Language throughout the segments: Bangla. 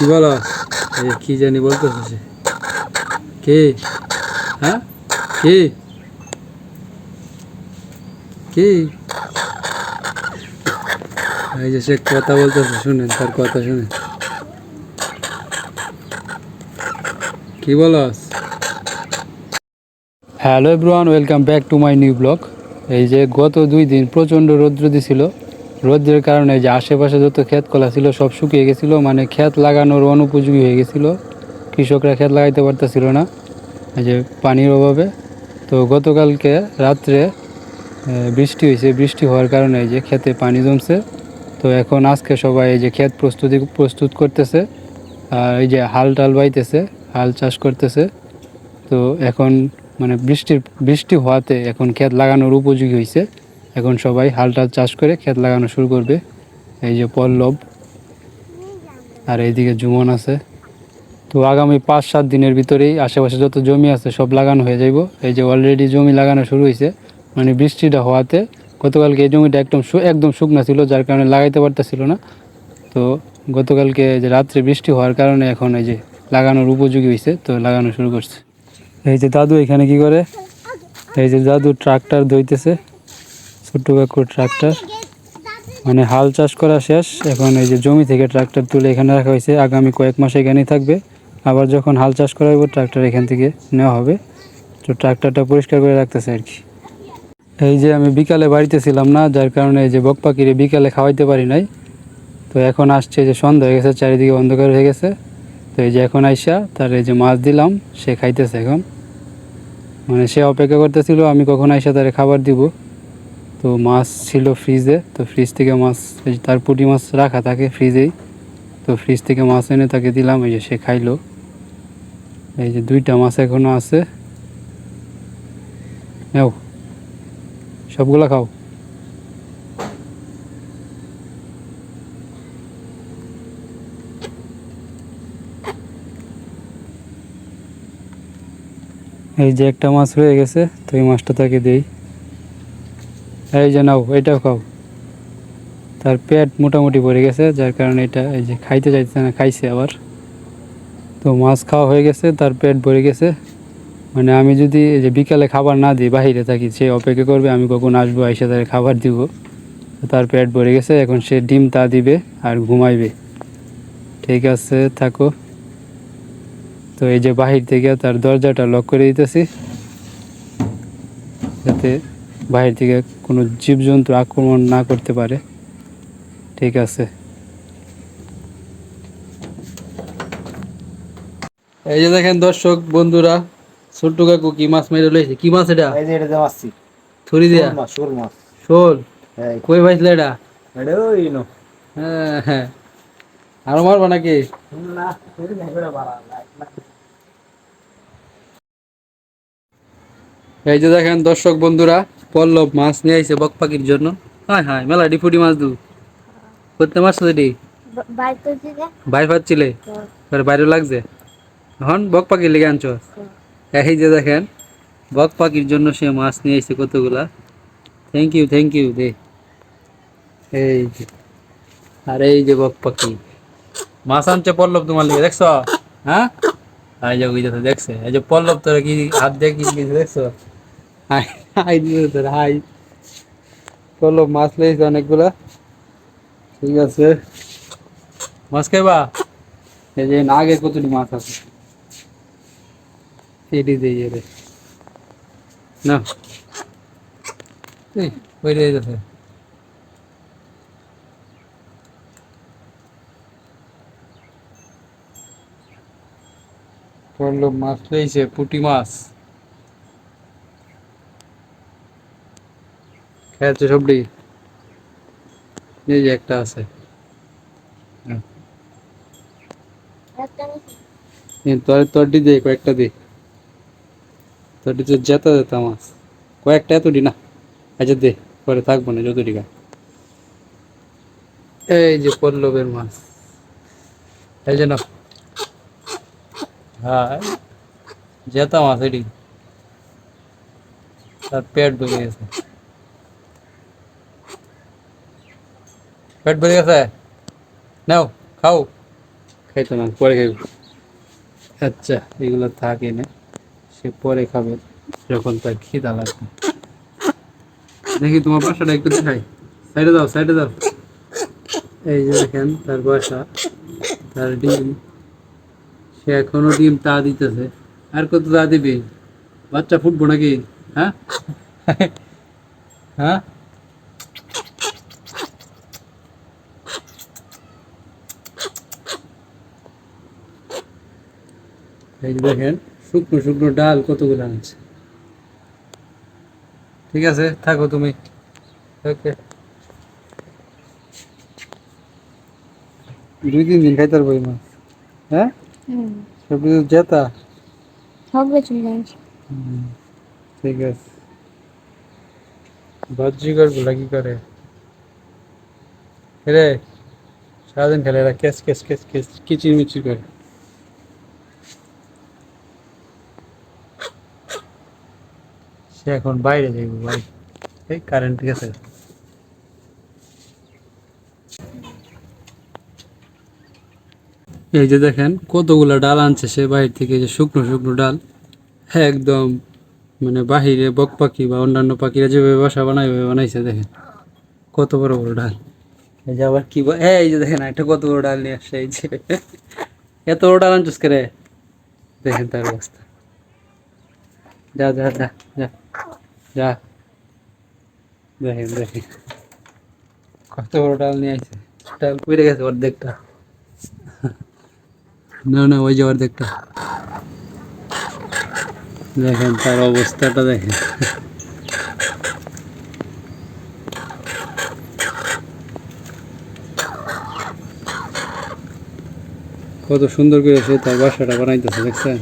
কি বলো? কি জানি বলতেছে সে। কে? হ্যাঁ? কে? কে? এই যে সে কথা বলতেছে, শুনেন, তার কথা শুনেন। কি বলস hello everyone, welcome back to my new blog. এই যে গত দুই দিন প্রচণ্ড রৌদ্র দিছিল। রৌদ্রের কারণে যে আশেপাশে যত ক্ষেত কলা ছিল সব শুকিয়ে গেছিল মানে ক্ষেত লাগানোর অনুপযোগী হয়ে গেছিল। কৃষকরা ক্ষেত লাগাইতে পারতেছিল না, এই যে পানির অভাবে। তো গতকালকে রাত্রে বৃষ্টি হয়েছে। বৃষ্টি হওয়ার কারণে যে ক্ষেতে পানি জমছে। তো এখন আজকে সবাই এই যে ক্ষেত প্রস্তুতি, প্রস্তুত করতেছে। আর এই যে হাল টাল বাইতেছে, হাল চাষ করতেছে। তো এখন মানে বৃষ্টির, বৃষ্টি হওয়াতে এখন ক্ষেত লাগানোর উপযোগী হয়েছে। এখন সবাই হাল টাল চাষ করে ক্ষেত লাগানো শুরু করবে। এই যে পল্লব আর এইদিকে জুমন আছে। তো আগামী পাঁচ সাত দিনের ভিতরেই আশেপাশে যত জমি আছে সব লাগানো হয়ে যাইব। এই যে অলরেডি জমি লাগানো শুরু হয়েছে মানে বৃষ্টিটা হওয়াতে গতকালকে এই জমিটা একদম একদম শুকনা ছিল, যার কারণে লাগাইতে পারতেছিল না। তো গতকালকে যে রাত্রে বৃষ্টি হওয়ার কারণে এখন এই যে লাগানোর উপযোগী হয়েছে তো লাগানো শুরু করছে। এই যে দাদু এখানে কি করে? এই যে দাদু ট্রাক্টর ধুইতেছে ছোট্ট ট্রাক্টর। মানে হাল চাষ করা শেষ। এখন এই যে জমি থেকে ট্রাক্টর তুলে এখানে রাখা হয়েছে। আগামী কয়েক মাস এখানেই থাকবে। আবার যখন হাল চাষ করা হবে ট্রাক্টর এখান থেকে নেওয়া হবে। তো ট্রাক্টরটা পরিষ্কার করে রাখতেছে আর কি। এই যে আমি বিকালে বাড়িতে ছিলাম না, যার কারণে এই যে বক পাখিরে বিকালে খাওয়াইতে পারি নাই। তো এখন আসছে যে সন্ধ্যা হয়ে গেছে, চারিদিকে অন্ধকার হয়ে গেছে। তো এই যে এখন আইসা, তার এই যে মাছ দিলাম, সে খাইতেছে এখন। মানে সে অপেক্ষা করতেছিল, আমি কখন আইসা তারে খাবার দিব। তো মাছ ছিল ফ্রিজে তো ফ্রিজ থেকে মাছ তার পুঁটি মাছ রাখা থাকে ফ্রিজেই তো ফ্রিজ থেকে মাছ এনে তাকে দিলাম, এই যে সে খাইলো। এই যে দুইটা মাছ এখনও আছে। নাও, সবগুলা খাও। এই যে একটা মাছ রয়ে গেছে, তো এই মাছটা তাকে দেই। এই যে নাও এটাও খাও। তার পেট মোটামুটি ভরে গেছে, যার কারণে এটা এই যে খাইতে চাইছে না, খাইছে আবার। তো মাছ খাওয়া হয়ে গেছে, তার পেট ভরে গেছে। মানে আমি যদি এই যে বিকালে খাবার না দিই, বাহিরে থাকি, সে অপেক্ষা করবে, আমি কখন আসব এসে তার খাবার দিব। তার পেট ভরে গেছে, এখন সে ডিম তা দিবে আর ঘুমাইবে। ঠিক আছে, থাকো। তো এই যে বাহির থেকে তার দরজাটা লক করে দিতেছি। যাতে বাহির থেকে কোনো জীবজন্তু আক্রমণ না করতে পারে। ঠিক আছে। এই যে দেখেন দর্শক বন্ধুরা ছোট্ট কাকু কি মাছ মেরে লইছে? কি মাছ এটা? এই যে এটা মারছি ছুরি দিয়া? শোল মাছ শোল মাছ। শোল? এই কই পাইছিল এটা? এটা ওই নো। হ্যাঁ হ্যাঁ। আরও মারবা নাকি? না এই না করে বাড়া না এই যে দেখেন দর্শক বন্ধুরা পল্লব মাছ নিয়ে আইছে বক পাখির জন্য। হাই হাই মেলা ডিফুটি মাছ দু। করতে মারছো থেকে বাইর পাচ্ছিলে এবার বাইরে লাগছে? এখন বক পাখির লেগে আনছো? এই যে দেখেন বক পাখির জন্য সে মাছ নিয়ে আইছে কতগুলা। থ্যাংক ইউ থ্যাংক ইউ দে। এই যে আর এই যে বক পাখি। মাছ আনছে পল্লব তোমার লেগে দেখছ? হ্যাঁ? এই যে ওই দেখছে এই যে পল্লব তোরা কি হাত দিয়ে কি দেখছ? Hi hi hi. পল্লব মাছ লেগেছে অনেকগুলা। ঠিক আছে। মাছ খাইবা? এই যে না আগে কতটি মাছ আছে? এটি দিয়ে রে না পড়ল মাছ লইছে, পুটি মাছ। খেয়েছে সবটি। এই যে একটা আছে। তোর তোরটি দে, কয়েকটা দে। তোরটি তো যেতা যেতা মাছ। কয়েকটা এতটি না। আচ্ছা দে, পরে থাকব না, যতটি খা এই যে পল্লবের মাছ। এই যে না হ্যাঁ যেতা মাছ এটি। তার পেট ভরে গেছে। পেট ভরে গেছে নাও খাও। খাইতো না পরে খাইব। আচ্ছা এগুলো থাকে না। সে পরে খাবে যখন তার খিদা লাগবে। দেখি তোমার বাসাটা একটু দেখাই। সাইডে দাও সাইডে দাও এই যে দেখেন তার বাসা তার ডিম। সে এখনও ডিম তা দিতেছে। আর কত তা দিবি? বাচ্চা ফুটবো নাকি? হ্যাঁ? হ্যাঁ? এই যে দেখেন শুকনো শুকনো ডাল কতগুলো আনছে। ঠিক আছে থাকো তুমি। ওকে। দুই তিন দিন খাইতে পারব এই মাছ। হ্যাঁ? হুম। সব কিছু জেতা? হবে চলে যাচ্ছে ঠিক আছে। বাহ্যিকরগুলা কি করে? রে সারাদিন খেলে এরা কেস কেস কেস কেস কিচির মিচির করে। সে এখন বাইরে যাইব ভাই। এই কারেন্ট গেছে। এই যে দেখেন কতগুলা ডাল আনছে সে বাইরে থেকে যে শুকনো শুকনো ডাল। হ্যাঁ একদম মানে বাহিরে বক পাখি বা অন্যান্য পাখিরা যেভাবে বাসা বানায়, ওইভাবে বানাইছে, দেখেন। কত বড় বড় ডাল। এই যে আবার কি ব- এই যে দেখেন একটা কত বড় ডাল নিয়ে আসছে, এই যে। এত বড় ডাল আনছিস করে দেখেন তার অবস্থা। যা যা যা যা। যা। দেখেন দেখেন কত বড় ডাল নিয়ে আসছে ডাল পড়ে গেছে অর্ধেকটা। না না, ওই যে অর্ধেকটা। দেখেন, তার অবস্থাটা দেখেন। কত সুন্দর করে সে তার বাসাটা বানাইতেছে, দেখছেন?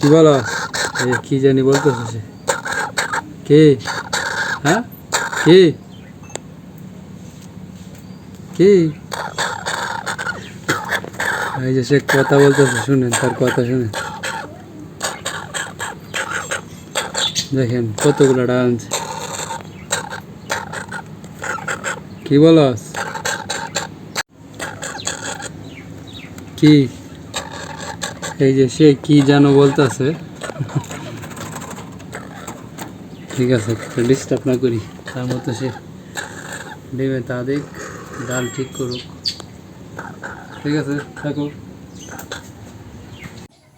কি বলো? কি জানি বলতেছে সে। কে? হ্যাঁ? কে? কে? এই যে সে কথা বলতেছে, শুনেন, তার কথা শুনেন। দেখেন, কতগুলো ডান্স কি বলস কি? এই যে সে কি যেন বলতেছে। ঠিক আছে ডিস্টার্ব না করি। তার মতো সে নেবে তা দেখ ডাল ঠিক করুক। ঠিক আছে, থাকো।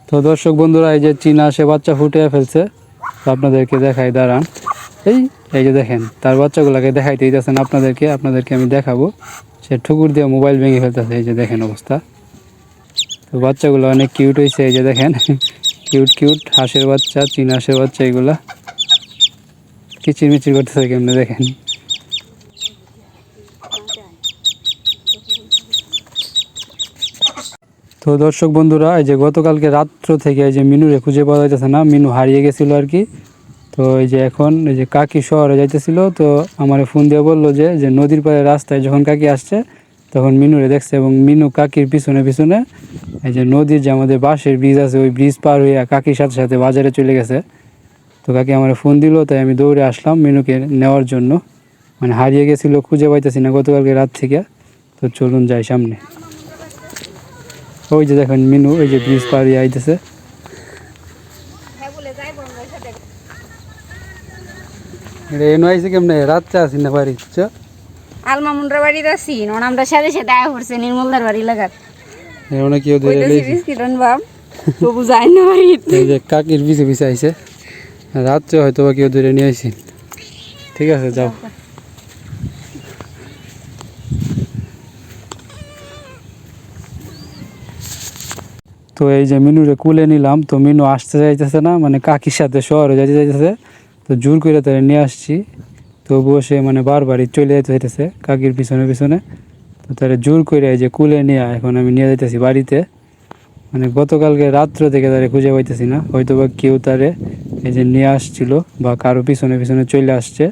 তো দর্শক বন্ধুরা, এই যে চীনা সে বাচ্চা ফুটিয়ে ফেলছে, তো আপনাদেরকে দেখাই, দাঁড়ান। এই এই যে দেখেন, তার বাচ্চাগুলোকে দেখাইতে দিতেছেন আপনাদেরকে আপনাদেরকে আমি দেখাবো। সে ঠুকুর দিয়ে মোবাইল ভেঙে ফেলতেছে, এই যে দেখেন অবস্থা। তো বাচ্চাগুলো অনেক কিউট হয়েছে এই যে দেখেন। কিউট কিউট হাঁসের বাচ্চা, চীন হাঁসের বাচ্চা এগুলা। কিচির মিচির করতেছে কেমনে দেখেন। তো দর্শক বন্ধুরা, এই যে গতকালকে রাত্র থেকে এই যে মিনুরে খুঁজে পাওয়া যাইতেছে না, মিনু হারিয়ে গেছিল আর কি। তো এই যে এখন এই যে কাকি শহরে যাইতেছিল, তো আমার ফোন দিয়ে বলল যে যে নদীর পাড়ে রাস্তায় যখন কাকি আসছে তখন মিনুরে দেখছে এবং মিনু কাকির পিছনে পিছনে এই যে নদীর যে আমাদের বাঁশের ব্রিজ আছে, ওই ব্রিজ পার হয়ে কাকির সাথে সাথে বাজারে চলে গেছে। তো কাকি আমার ফোন দিল, তাই আমি দৌড়ে আসলাম মিনুকে নেওয়ার জন্য। মানে হারিয়ে গেছিল, খুঁজে পাইতেছি না গতকালকে রাত থেকে। তো চলুন যাই সামনে। ওই যে দেখেন মিনু ওই যে ব্রিজ পার হয়ে আইতেছে। এটা এনো আইছে কেমনে? রাত্রে আসি না বাড়ি আলমা মুন্ডার বাড়িতে আছি নন আমরা সাথে সাথে আয়া করছে নির্মলদার বাড়ি লাগার এমন কেউ ধরে বিস্কিট তবু যায় না এই যে কাকির পিছে পিছে আইছে। রাত্রে হয়তো বা কেউ ধরে নিয়ে ঠিক আছে যাও। তো এই যে মিনুরে কুলে নিলাম তো মিনু আসতে চাইতেছে না মানে কাকির সাথে শহরে যাইতে চাইতেছে তো জোর করে তারা নিয়ে আসছি। তবুও সে মানে বারবারই চলে যেতে হইতেছে কাকির পিছনে পিছনে। তো তারা জোর করে যে কুলে নিয়ে এখন আমি নিয়ে যাইতেছি বাড়িতে। মানে গতকালকে রাত্র থেকে তারে খুঁজে পাইতেছি না। হয়তো বা কেউ তারে এই যে নিয়ে আসছিল বা কারও পিছনে পিছনে চলে আসছে।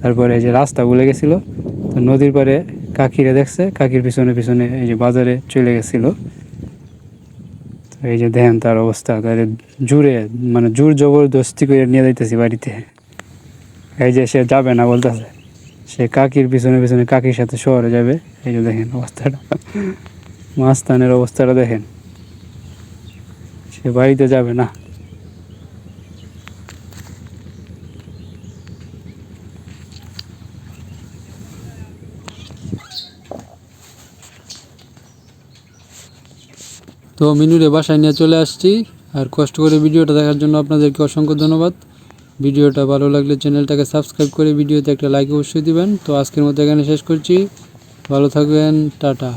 তারপরে এই যে রাস্তা ভুলে গেছিল। তো নদীর পারে কাকিরে দেখছে, কাকির পিছনে পিছনে এই যে বাজারে চলে গেছিল। এই যে দেখেন তার অবস্থা, তারে জুড়ে মানে জোর জবরদস্তি করে নিয়ে যাইতেছি বাড়িতে। এই যে সে যাবে না বলতেছে, সে কাকির পিছনে পিছনে কাকির সাথে শহরে যাবে। এই যে দেখেন অবস্থাটা। মাস্তানের অবস্থাটা দেখেন। সে বাড়িতে যাবে না। তো মিনুরে বাসায় নিয়ে চলে আসছি। আর কষ্ট করে ভিডিওটা দেখার জন্য আপনাদেরকে অসংখ্য ধন্যবাদ। ভিডিওটা ভালো লাগলে চ্যানেলটাকে সাবস্ক্রাইব করে ভিডিওতে একটা লাইক অবশ্যই দিবেন। তো আজকের মতো এখানে শেষ করছি। ভালো থাকবেন। টাটা।